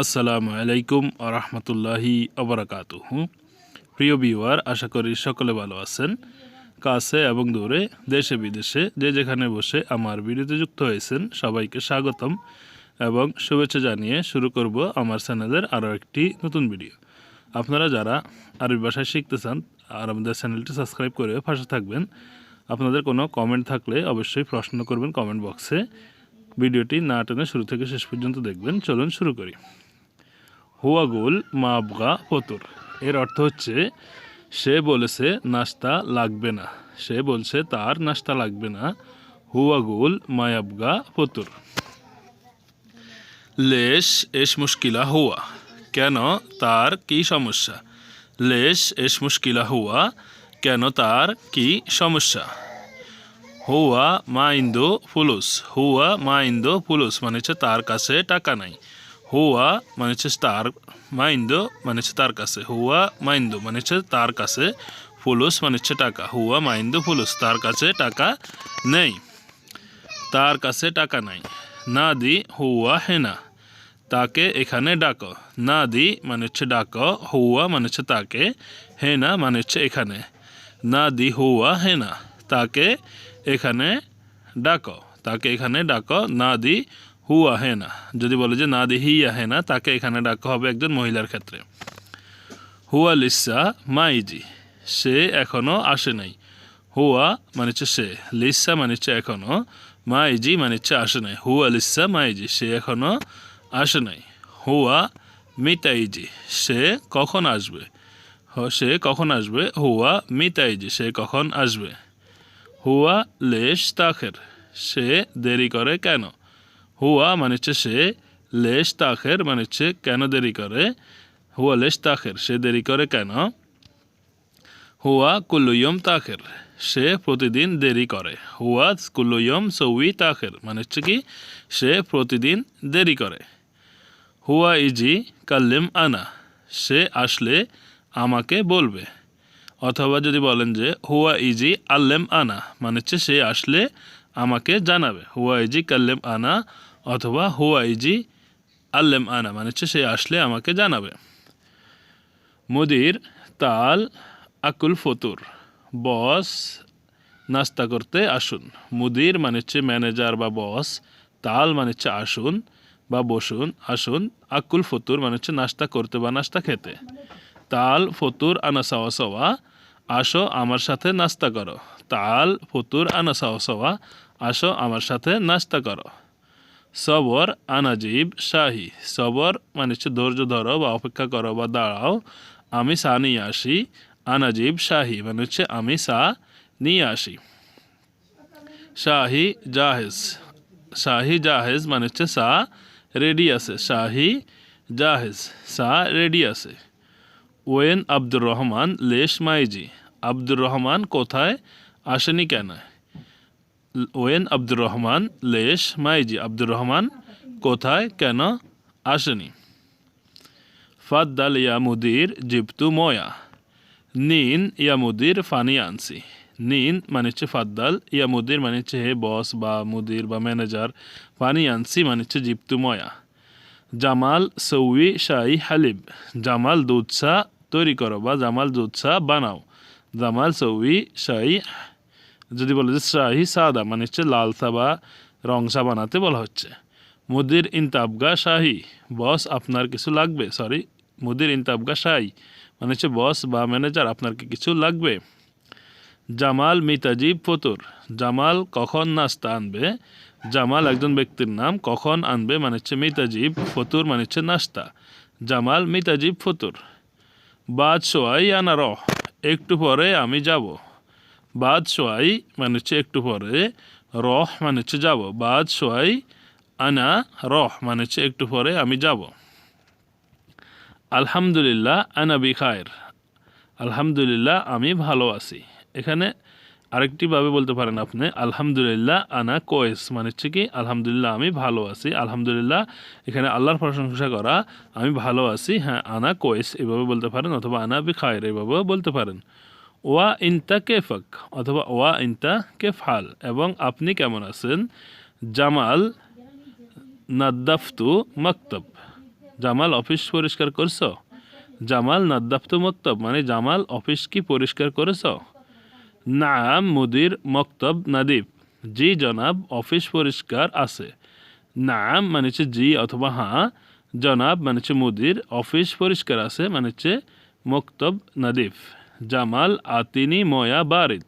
আসসালামু আলাইকুম আরহামতুল্লাহি আবরাকাতুহ প্রিয় বিওয়ার আশা করি সকলে ভালো আছেন। কাছে এবং দূরে, দেশে, বিদেশে যে যেখানে বসে আমার ভিডিওতে যুক্ত হয়েছেন, সবাইকে স্বাগতম এবং শুভেচ্ছা জানিয়ে শুরু করব আমার চ্যানেলের আরও একটি নতুন ভিডিও। আপনারা যারা আরবি ভাষায় শিখতে চান আর আমাদের চ্যানেলটি সাবস্ক্রাইব করে পাশে থাকবেন, আপনাদের কোনো কমেন্ট থাকলে অবশ্যই প্রশ্ন করবেন কমেন্ট বক্সে ভিডিওটি না টেনে শুরু থেকে শেষ পর্যন্ত দেখবেন। চলুন শুরু করি। হুয়াগুল মাবগা ফতুর। এর অর্থ হচ্ছে, সে বলেছে নাস্তা লাগবে না। সে বলছে, তার নাস্তা লাগবে না। হুয়াগুল মায়াবগা ফতুর। লেশ এস মুশকিলা হুয়া। কেন? তার কি সমস্যা? লেশ এস মুশকিলা হুয়া। কেন তার কি সমস্যা? হুয়া মা ইন্দো ফুলুস। হুয়া মা ইন্দো ফুলুস মানে হচ্ছে তার কাছে টাকা নাই। হুয়া মানে হচ্ছে তার মাইন্দো মানে হচ্ছে তার কাছে। হুয়া মাইন্দো মানে হচ্ছে তার কাছে ফুলুস মানে হচ্ছে টাকা। হুয়া মাইন্দো ফুলুস, তার কাছে টাকা নেই। তার কাছে টাকা নাই। না দি হুয়া হেনা, তাকে এখানে ডাকো। না দি মানে হচ্ছে ডাকো, হুয়া মানে হচ্ছে তাকে, হেনা মানে হচ্ছে এখানে। না দি হুয়া হেনা, তাকে এখানে ডাকো, তাকে এখানে ডাকো না দি হু আহে না যদি বলে যে না দি হি আহে না তাকে এখানে ডাকা হবে একজন মহিলার ক্ষেত্রে। হুয়া লিসা মাইজি, সে এখনও আসে নাই। হুয়া মানে হচ্ছে সে, লিসা মানে হচ্ছে এখনও মাইজি মানে হচ্ছে আসে নাই। হুয়া লিসা মাইজি, সে এখনও আসে নাই। হুয়া মিতাইজি, সে কখন আসবে? সে কখন আসবে? হুয়া মিতাইজি, সে কখন আসবে? হুয়া লেশ তাখের। সে দেরি করে কেন? হুয়া মানে হচ্ছে সে, লেশ তাখের মানে হচ্ছে কেন দেরি করে? হুয়া লেশ তাখের, সে দেরি করে কেন? হুয়া কুল্লুয়ম তাখের, সে প্রতিদিন দেরি করে। হুয়া কুল্লুয়ম সৌই তাখের মানে হচ্ছে কি, সে প্রতিদিন দেরি করে। হুয়া ইজি কাল্লিম আনা, সে আসলে আমাকে বলবে। অথবা যদি বলেন যে, হুয়া ইজি আল্লেম আনা মানে হচ্ছে সে আসলে আমাকে জানাবে। হুয়া ইজি কাল্লেম আনা অথবা হুয়া ইজি আল্লেম আনা মানে হচ্ছে সে আসলে আমাকে জানাবে। মুদির তাল আকুল ফতুর, বস নাস্তা করতে আসুন। মুদির মানে হচ্ছে ম্যানেজার বা বস, তাল মানে হচ্ছে আসুন বা বসুন, আসুন, আকুল ফতুর মানে হচ্ছে নাস্তা করতে বা নাস্তা খেতে। তাল, ফতুর, আনা, সাওয়া সাওয়া আসো আমার সাথে নাস্তা করো। তাল, ফতুর, আনা সাওয়া, আসো আমার সাথে নাস্তা করো। সবর, আনাজিব, শাহি। সবর মানে হচ্ছে ধৈর্য ধরো বা অপেক্ষা করো বা দাঁড়াও। আমি সা নিয়ে আসি। আনাজিব, শাহি মানে হচ্ছে আমি সা নিয়ে আসি। শাহি, জাহেজ। শাহি, জাহেজ মানে হচ্ছে সা রেডি আছে। শাহি, জাহেজ। সা রেডি আছে। ওয়েন আব্দুর রহমান লেশ মাইজি। আব্দুর রহমান কোথায়? আসেনি কেন? ওয়েন আব্দুর রহমান লেশ মাইজি। আব্দুর রহমান কোথায়? কেন? আসেনি। ফাদ্দাল ইয়া মুদির জিপ্তু ময়া। নিন ইয়া মুদির ফানি আনসি নিন মানে হচ্ছে ফাদ্দাল ইয়া মুদির মানে হচ্ছে হে বস বা মুদির বা ম্যানেজার। ফানি আনসি মানে হচ্ছে জিপ্তু ময়া। জামাল সৌই শাহি হালিব জামাল দুধ চা তৈরি করো বা জামাল চা বানাও। জামাল সৌই, শাহি, যদি বলে যে শাহি সাদা মানে হচ্ছে লাল চা বা রং চা বানাতে বলা হচ্ছে। মুদির ইনতাবগা শাহি, বস আপনার কিছু লাগবে সরি মুদির ইনতাবগা শাহি মানে হচ্ছে বস বা ম্যানেজার আপনার কি কিছু লাগবে। জামাল মিতাজিব ফতুর, জামাল কখন নাস্তা আনবে? জামাল একজন ব্যক্তির নাম, কখন আনবে? মানে হচ্ছে মিতাজিব ফতুর মানে হচ্ছে নাস্তা। জামাল মিতাজিব ফতুর। বাদ সোয়াই আনা রহ, একটু পরে আমি যাব। বাদ সোয়াই মানে হচ্ছে একটু পরে, রহ মানে হচ্ছে যাব। বাদ সোয়াই আনা রহ মানে হচ্ছে একটু পরে আমি যাব। আলহামদুলিল্লাহ, আনা বিখায়ের আলহামদুলিল্লাহ, আমি ভালো আছি। এখানে আরেকটিভাবে বলতে পারেন আপনি, আলহামদুলিল্লাহ, আনা কোয়েস। মানে হচ্ছে কি, আলহামদুলিল্লাহ, আমি ভালো আছি। আলহামদুলিল্লাহ, এখানে আল্লাহর প্রশংসা করা, আমি ভালো আছি। হ্যাঁ আনা কোয়েস। এভাবে বলতে পারেন অথবা, আনা বি খায়ের এভাবেও বলতে পারেন। ওয়া ইনতা কেফক? অথবা, ওয়া ইনতা কেফাল? এবং, আপনি কেমন আছেন? জামাল নাদ্দাফতু মক্তব। জামাল অফিস পরিষ্কার করছ? জামাল নাদ্দাফতু মক্তব। মানে জামাল অফিস কি পরিষ্কার করেছ? নাম মুদির মক্তব নাদিব। জি জনাব, অফিস পরিষ্কার আছে। নাম মানে হচ্ছে জি অথবা হ্যাঁ জনাব মানে হচ্ছে মুদির। অফিস পরিষ্কার আছে মানে হচ্ছে মক্তব নাদিফ জামাল আতিনি ময়া বারিদ।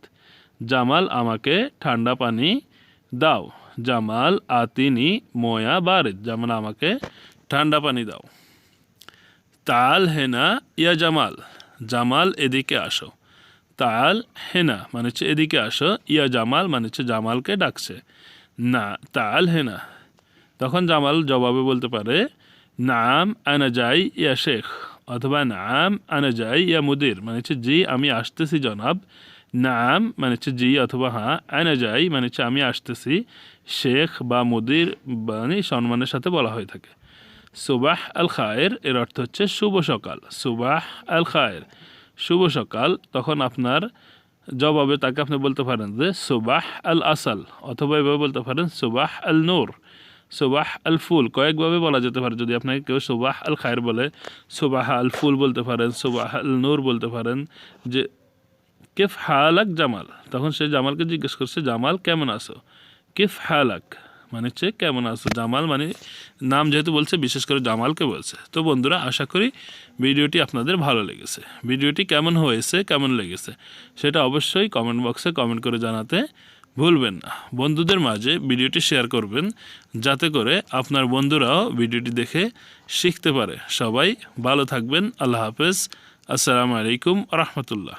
জামাল আমাকে ঠান্ডা পানি দাও। জামাল আতিনি ময়া বারিদ। জামাল আমাকে ঠান্ডা পানি দাও। তাল হেনা ইয়া জামাল। জামাল এদিকে আসো। তাল হেনা মানে হচ্ছে এদিকে আসো, ইয়া জামাল মানে হচ্ছে জামালকে ডাকছে। না, তাল হেনা। তখন জামাল জবাবে বলতে পারে, নাম আনা যাই ইয়া শেখ, অথবা নাম আনা যাই ইয়া মুদির মানে হচ্ছে জি, আমি আসতেছি জনাব। নাম মানে হচ্ছে জি, অথবা হ্যাঁ আনা যাই মানে হচ্ছে আমি আসতেছি। শেখ বা মুদির মানে সম্মানের সাথে বলা হয়ে থাকে। সুবাহ আল খায়ের, এর অর্থ হচ্ছে শুভ সকাল। সুবাহ আল খায়ের। শুভ সকাল। তখন আপনার জবাবে তাকে আপনি বলতে পারেন যে, সুবাহ আল আসাল অথবা এভাবে বলতে পারেন, সুবাহ আল নূর সুবাহ আল ফুল কয়েকভাবে বলা যেতে পারে। যদি আপনাকে কেউ সুবাহ আল খায়ের বলে, সুবাহ আল ফুল বলতে পারেন, সুবাহ আল নূর বলতে পারেন, যে, কেফ হালাক জামাল তখন সে জামালকে জিজ্ঞেস করছে, জামাল, কেমন আছো? কেফ হালাক মানে হচ্ছে কেমন আছো? জামাল মানে নাম যেহেতু বলছে, বিশেষ করে জামালকে বলছে। তো বন্ধুরা, আশা করি ভিডিওটি আপনাদের ভালো লেগেছে। ভিডিওটি কেমন হয়েছে, কেমন লেগেছে, সেটা অবশ্যই কমেন্ট বক্সে কমেন্ট করে জানাতে ভুলবেন না। বন্ধুদের মাঝে ভিডিওটি শেয়ার করবেন, যাতে করে আপনার বন্ধুরাও ভিডিওটি দেখে শিখতে পারে। সবাই ভালো থাকবেন, আল্লাহ হাফেজ। আসসালামু আলাইকুম রহমতুল্লাহ।